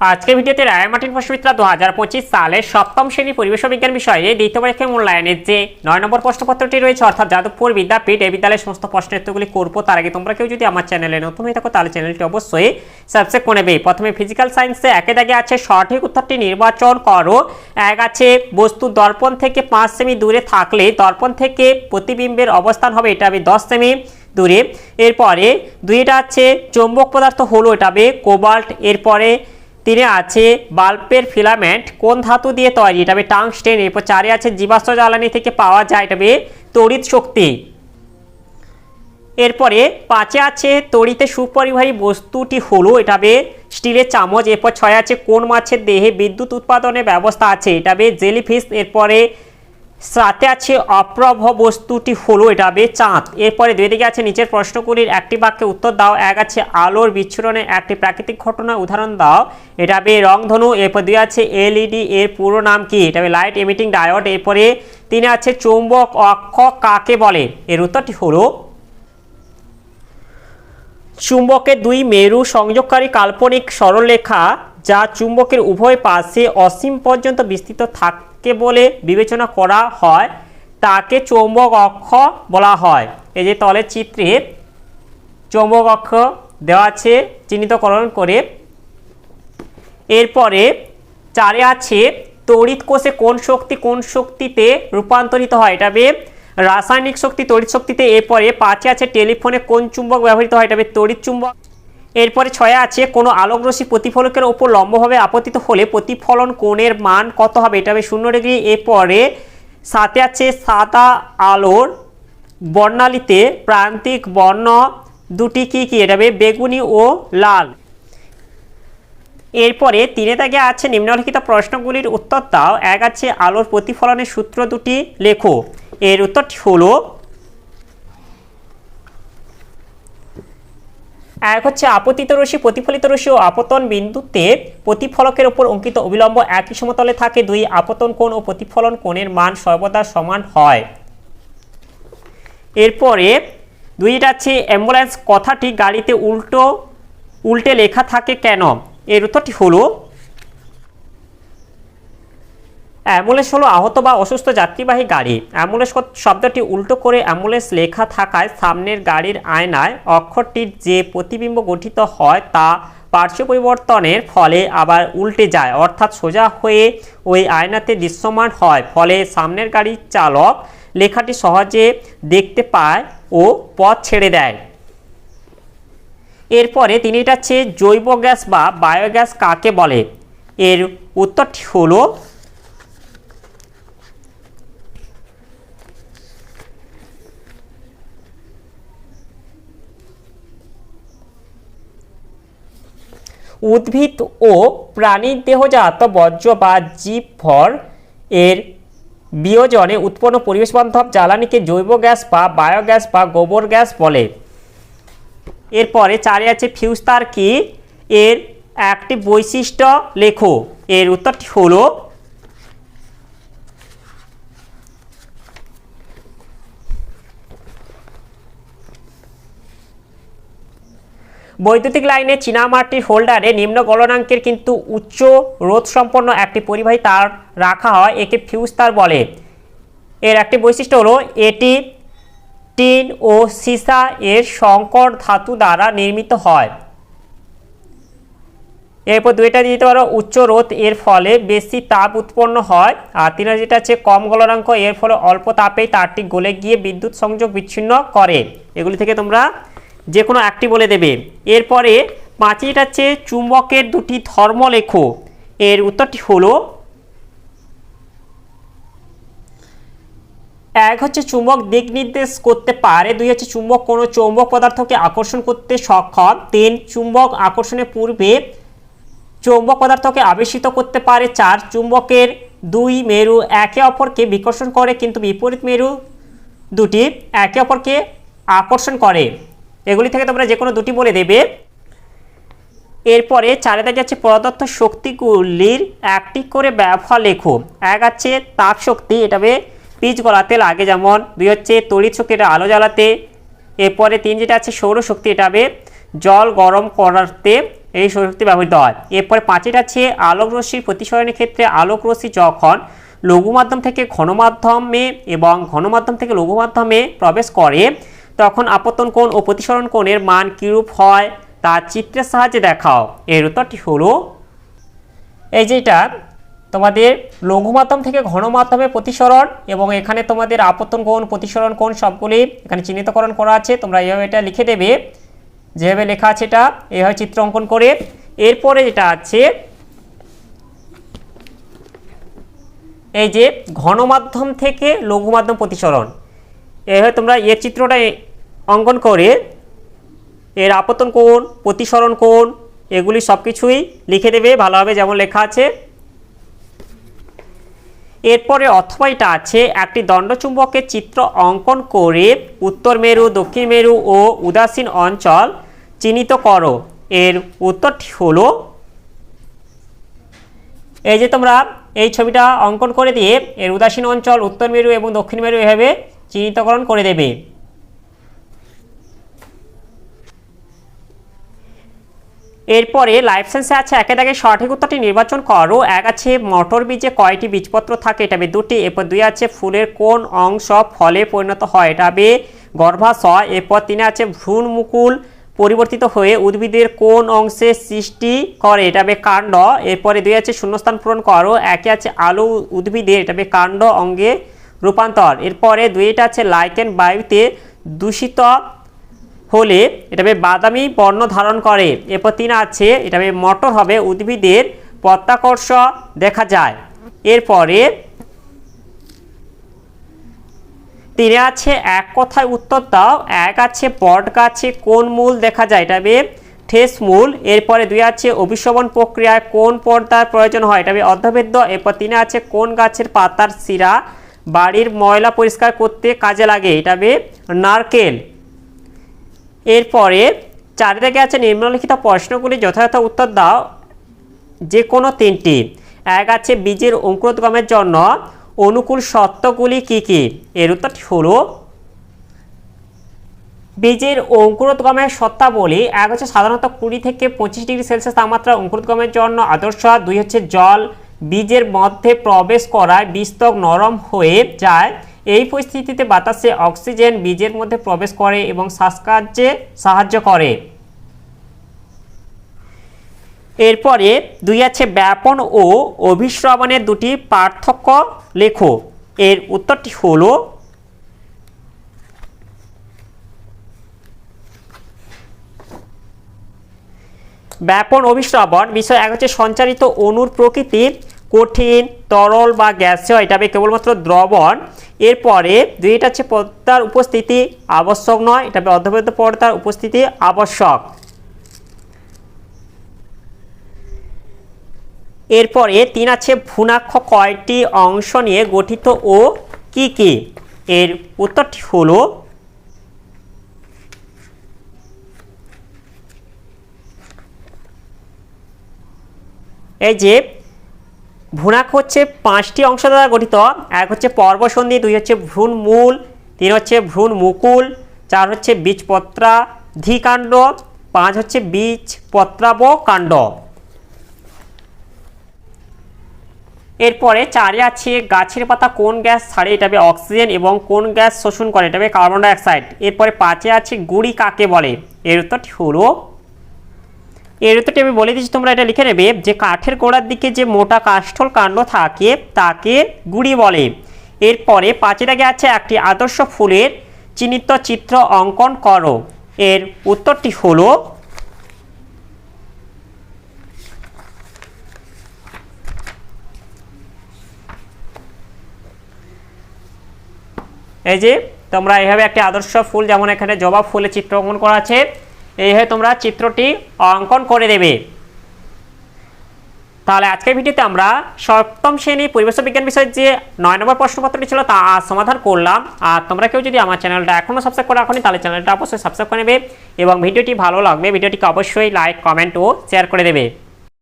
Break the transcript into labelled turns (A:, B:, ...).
A: আজকের ভিডিওতে রায়মার্টিন প্রশ্নবিত্রা দু হাজার পঁচিশ সালের সপ্তম শ্রেণি পরিবেশ বিজ্ঞান বিষয়ে দ্বিতীয় পরীক্ষায় মূল্যায়নের যে নয় নম্বর প্রশ্নপত্রটি রয়েছে, অর্থাৎ যাদবপুর বিদ্যাপীঠ এই বিদ্যালয়ের সমস্ত প্রশ্নের উত্তরগুলি করব, তার আগে তোমরা কেউ যদি আমার চ্যানেলে নতুন হয়ে থাকো, তাহলে চ্যানেলটি অবশ্যই সাবস্ক্রাইব করে নেবে। প্রথমে ফিজিক্যাল সায়েন্সে একে দাগে আছে, সঠিক উত্তরটি নির্বাচন করো। এক আছে, বস্তু দর্পণ থেকে পাঁচ সেমি দূরে থাকলে দর্পণ থেকে প্রতিবিম্বের অবস্থান হবে, এটা হবে দশ সেমি দূরে। এরপরে দুইটা আছে, চৌম্বক পদার্থ হলো, এটা হবে কোবাল্ট। এরপরে তিনে আছে বাল্বের ফিলামেন্ট। কোন ধাতু দিয়ে তৈরি? এটা হবে টাংস্টেন। এরপর চারে আছে জীবাশ্ম জ্বালানি থেকে পাওয়া যায়। এটা হবে তড়িৎ শক্তি। এরপরে পাঁচে আছে তড়িতে সুপরিবাহী বস্তুটি হলো, এটা হবে স্টিলের চামচ। এরপর ছয় আছে কোন মাছের দেহে বিদ্যুৎ উৎপাদনের ব্যবস্থা আছে? এটা হবে জেলিফিশ। এরপরে সাথে আছে অপ্রভ বস্তুটি হলো এটা হবে চাঁদ। এরপরে দুই দিকে আছে নিচের প্রশ্নগুলির একটি বাক্যে উত্তর দাও, এক আছে আলোর বিচ্ছুরণের একটি প্রাকৃতিক ঘটনার উদাহরণ দাও। এটা হবে রংধনু, এরপর দুই আছে এলইডি, এর পুরো নাম কি? এটা হবে লাইট এমিটিং ডায়োড, এরপরে তিনে আছে চৌম্বক অক্ষ কাকে বলে? এর উত্তরটি হলো চুম্বকের দুই মেরু সংযোগকারী কাল্পনিক সরলরেখা, যা চুম্বকের উভয় পাশে অসীম পর্যন্ত বিস্তৃত থাকে বলে বিবেচনা করা হয়, তাকে চৌম্বক অক্ষ বলা হয়। এই যে তলের চিত্রে চৌম্বক অক্ষ দেওয়া আছে, চিহ্নিতকরণ করে। এরপরে চারে আছে, তড়িৎ কোষে কোন শক্তি কোন শক্তিতে রূপান্তরিত হয়? এটা হবে রাসায়নিক শক্তি, তড়িৎ শক্তিতে। এরপরে পাঁচে আছে, টেলিফোনে কোন চুম্বক ব্যবহৃত হয়? এটা হবে তড়িৎ চুম্বক। এরপরে ছয়ে আছে, কোনো আলোকরশ্মি প্রতিফলকের ওপর লম্বভাবে আপতিত হলে প্রতিফলন কোণের মান কত হবে? এটা হবে শূন্য ডিগ্রি। এরপরে সাথে আছে সাদা আলোর বর্ণালীতে প্রান্তিক বর্ণ দুটি কি কি? এটা হবে বেগুনি ও লাল। এরপরে তিনে দাগে আছে নিম্নলিখিত প্রশ্নগুলির উত্তর দাও। এক আছে আলোর প্রতিফলনের সূত্র দুটি লেখো। এর উত্তরটি হলো এক হচ্ছে আপতিত রশি প্রতিফলিত রশ্মি ও আপতন বিন্দুতে প্রতিফলকের ওপর অঙ্কিত অবিলম্ব একই সমতলে থাকে। দুই, আপতন কোণ ও প্রতিফলন কোণের মান সর্বদা সমান হয়। এরপরে দুইটা আছে অ্যাম্বুলেন্স, কথাটি গাড়িতে উল্টো, উল্টে লেখা থাকে কেন? এর উত্তরটি হলো অ্যাম্বুলেন্স হলো আহত বা অসুস্থ যাত্রীবাহী গাড়ি। অ্যাম্বুলেন্স শব্দটি উল্টো করে অ্যাম্বুলেন্স লেখা থাকায় সামনের গাড়ির আয়নায় অক্ষরটির যে প্রতিবিম্ব গঠিত হয় তা পার্শ্ব পরিবর্তনের ফলে আবার উল্টে যায়, অর্থাৎ সোজা হয়ে ওই আয়নাতে দৃশ্যমান হয়। ফলে সামনের গাড়ির চালক লেখাটি সহজে দেখতে পায় ও পথ ছেড়ে দেয়। এরপরে তিনি এটা হচ্ছে জৈব গ্যাস বা বায়োগ্যাস কাকে বলে? এর উত্তরটি হলো উদ্ভিদ ও প্রাণীর দেহজাত বর্জ্য বা জীব ফর এর বিয়োজনে উৎপন্ন পরিবেশ বান্ধব জ্বালানিকে জৈব গ্যাস বা বায়োগ্যাস বা গোবর গ্যাস বলে। এরপরে চারে আছে ফিউস্তার কি? এর একটি বৈশিষ্ট্য লেখো। এর উত্তরটি হলো বৈদ্যুতিক লাইনে চীনামাটির হোল্ডারে নিম্ন গলনাঙ্কের কিন্তু উচ্চ রোধ সম্পন্ন একটি পরিবাহী তার রাখা হয়, একে ফিউজ তার বলে। এর একটি বৈশিষ্ট্য হলো, এটি টিন ও সিসা এর সংকর ধাতু দ্বারা নির্মিত হয়। এরপর দুইটা দিতে পারো, উচ্চ রোধ এর ফলে বেশি তাপ উৎপন্ন হয়, আর তিন যেটা আছে কম গলনাঙ্ক, এর ফলে অল্প তাপেই তারটি গলে গিয়ে বিদ্যুৎ সংযোগ বিচ্ছিন্ন করে। এগুলি থেকে তোমরা যে কোনো একটি বলে দেবে। এরপরে পাঁচটিটা হচ্ছে চুম্বকের দুটি ধর্ম লেখো। এর উত্তরটি হলো এক হচ্ছে চুম্বক দিক নির্দেশ করতে পারে, দুই হচ্ছে চুম্বক কোনো চৌম্বক পদার্থকে আকর্ষণ করতে সক্ষম, তিন চুম্বক আকর্ষণের পূর্বে চৌম্বক পদার্থকে আবেশিত করতে পারে, চার চুম্বকের দুই মেরু একে অপরকে বিকর্ষণ করে, কিন্তু বিপরীত মেরু দুটি একে অপরকে আকর্ষণ করে। এগুলি থেকে তোমরা যে কোনো দুটি বলে দেবে। এরপরে চারে দেখা যাচ্ছে প্রদত্ত শক্তিগুলির একটি করে ব্যবহার লেখো। এক আছে তাপ শক্তি এটা হবে পিচ গলাতে লাগে যেমন। দুই হচ্ছে তড়িৎ শক্তি, এটা আলো জ্বালাতে। এরপরে তিন যেটা আছে সৌরশক্তি এটা হবে জল গরম করাতে এই সৌরশক্তি ব্যবহৃত হয়। এরপরে পাঁচের আছে আলোক রশ্মির প্রতিসরণের ক্ষেত্রে আলোক রশ্মি যখন লঘু মাধ্যম থেকে ঘন মাধ্যমে এবং ঘন মাধ্যম থেকে লঘু মাধ্যমে প্রবেশ করে তখন আপতন কোণ ও প্রতিসরণ কোণের মান কিরূপ হয় তা চিত্রের সাহায্যে দেখাও। এর উত্তরটি হলো, এই যেটা তোমাদের লঘু মাধ্যম থেকে ঘন মাধ্যমে প্রতিসরণ এবং এখানে তোমাদের আপতন কোণ, প্রতিসরণ কোণ সবগুলি এখানে চিহ্নিতকরণ করা আছে, তোমরা এইভাবে এটা লিখে দেবে। যেভাবে লেখা আছে এটা, এইভাবে চিত্র অঙ্কন করে। এরপরে যেটা আছে, এই যে ঘন মাধ্যম থেকে লঘু মাধ্যম প্রতিসরণ। এইভাবে তোমরা এর চিত্রটা অঙ্কন করে এর আপতন কোণ, প্রতিসরণ কোণ, এগুলি সব কিছুই লিখে দেবে ভালোভাবে যেমন লেখা আছে। এরপরে অথবা এটা আছে, একটি দণ্ডচুম্বকের চিত্র অঙ্কন করে উত্তর মেরু, দক্ষিণ মেরু ও উদাসীন অঞ্চল চিহ্নিত করো। এর উত্তরটি হলো, এই যে তোমরা এই ছবিটা অঙ্কন করে দিয়ে এর উদাসীন অঞ্চল, উত্তর মেরু এবং দক্ষিণ মেরু এভাবে চিহ্নিতকরণ করে দেবে। এরপরে লাইফ সায়েন্সে আছে একে দাগে সঠিক উত্তরটি নির্বাচন করো এক আছে মটর বীজে কয়টি বীজপত্র থাকে, এটা হবে দুটি। এরপর দুই আছে ফুলের কোন অংশ ফলে পরিণত হয়, এটা হবে গর্ভাশয়। এরপর তিনে আছে ভ্রূণ মুকুল পরিবর্তিত হয়ে উদ্ভিদের কোন অংশে সৃষ্টি করে, এটা হবে কাণ্ড। এরপরে দুই আছে শূন্যস্থান পূরণ করো একে আছে আলু উদ্ভিদের এটা হবে কাণ্ড অঙ্গে রূপান্তর। এরপরে দুইটা আছে লাইকেন বায়ুতে দূষিত হলে এটা বাদামি বর্ণ ধারণ করে। এরপর তিন আছে, এটা হবে মটর হবে, উদ্ভিদের পত্তাকর্ষ দেখা যায়। এরপরে তিনে আছে, এক কথায় উত্তর দাও, এক আছে বট গাছে কোন মূল দেখা যায়? এটা ঠেস মূল। এরপরে দুই আছে, অভিশবন প্রক্রিয়ায় কোন পর্দার প্রয়োজন হয়? এটা হবে এরপর তিনে আছে, কোন গাছের পাতার শিরা বাড়ির ময়লা পরিষ্কার করতে কাজে লাগে? এটা নারকেল। এরপরে চারিদিকে আছে নিম্নলিখিত প্রশ্নগুলি, যথাযথ উত্তর দাও। যে কোনো তিনটি। এক আছে বীজের অঙ্কুরোদ্গমের জন্য অনুকূল সত্ত্বগুলি কি কি? এর উত্তরটি হলো বীজের অঙ্কুরোদ্গমের সত্তাবলী এক হচ্ছে সাধারণত কুড়ি থেকে পঁচিশ ডিগ্রি সেলসিয়াস তাপমাত্রা অঙ্কুরোদ্গমের জন্য আদর্শ, দুই হচ্ছে জল। বীজের মধ্যে প্রবেশ করায় বীজত্বক নরম হয়ে যায়। এই পরিস্থিতিতে বাতাসে অক্সিজেন বীজের মধ্যে প্রবেশ করে এবং শ্বাসকার্যে সাহায্য করে। এরপরে দুই আছে ব্যাপন ও অভিশ্রবণের দুটি পার্থক্য লেখো। এর উত্তরটি হলো ব্যাপন অভিশ্রবণ বিষয় এক হচ্ছে সঞ্চারিত অণুর প্রকৃতি কঠিন তরল বা গ্যাসীয় এটা কেবলমাত্র দ্রবণ। এরপরে দুইটা হচ্ছে পর্দার উপস্থিতি আবশ্যক নয়, এটা হবে পর্দার উপস্থিতি আবশ্যক। এরপরে তিন আছে ভুনাক্ষ কয়টি অংশ নিয়ে গঠিত ও কি কি? এর উত্তরটি হলো, এই যে ভ্রূণাক হচ্ছে পাঁচটি অংশ দ্বারা গঠিত। এক হচ্ছে পর্বসন্ধি, দুই হচ্ছে ভ্রূণ মূল তিন হচ্ছে ভ্রূণ মুকুল চার হচ্ছে বীজপত্রা, ধিকাণ্ড, পাঁচ হচ্ছে বীজ পত্রাব কাণ্ড। এরপরে চারে আছে গাছের পাতা কোন গ্যাস ছাড়ে এটা অক্সিজেন এবং কোন গ্যাস শোষণ করে এটা কার্বন ডাইঅক্সাইড। এরপরে পাঁচে আছে গুড়ি কাকে বলে? এর উত্তরটি হলো এর উত্তরটি আমি বলে দিচ্ছি, তোমরা এটা লিখে নেবে। যে কাঠের গোড়ার দিকে যে মোটা কাষ্ঠল কাণ্ড থাকে, তাকে গুড়ি বলে। এরপরে পাঁচের আগে আছে একটি আদর্শ ফুলের চিহ্নিত চিত্র অঙ্কন করো। এর উত্তরটি হলো, এই যে তোমরা এইভাবে একটি আদর্শ ফুল, যেমন এখানে জবা ফুলের চিত্র অঙ্কন করা আছে এইভাবে তোমরা চিত্রটি অঙ্কন করে দেবে। তাহলে আজকের ভিডিওতে আমরা সপ্তম শ্রেণি পরিবেশ বিজ্ঞান বিষয়ের যে নয় নম্বর প্রশ্নপত্রটি ছিল তা সমাধান করলাম। আর তোমরা কেউ যদি আমার চ্যানেলটা এখনও সাবস্ক্রাইব করে রাখনি, তাহলে চ্যানেলটা অবশ্যই সাবস্ক্রাইব করে নেবে এবং ভিডিওটি ভালো লাগবে ভিডিওটিকে অবশ্যই লাইক কমেন্ট ও শেয়ার করে দেবে।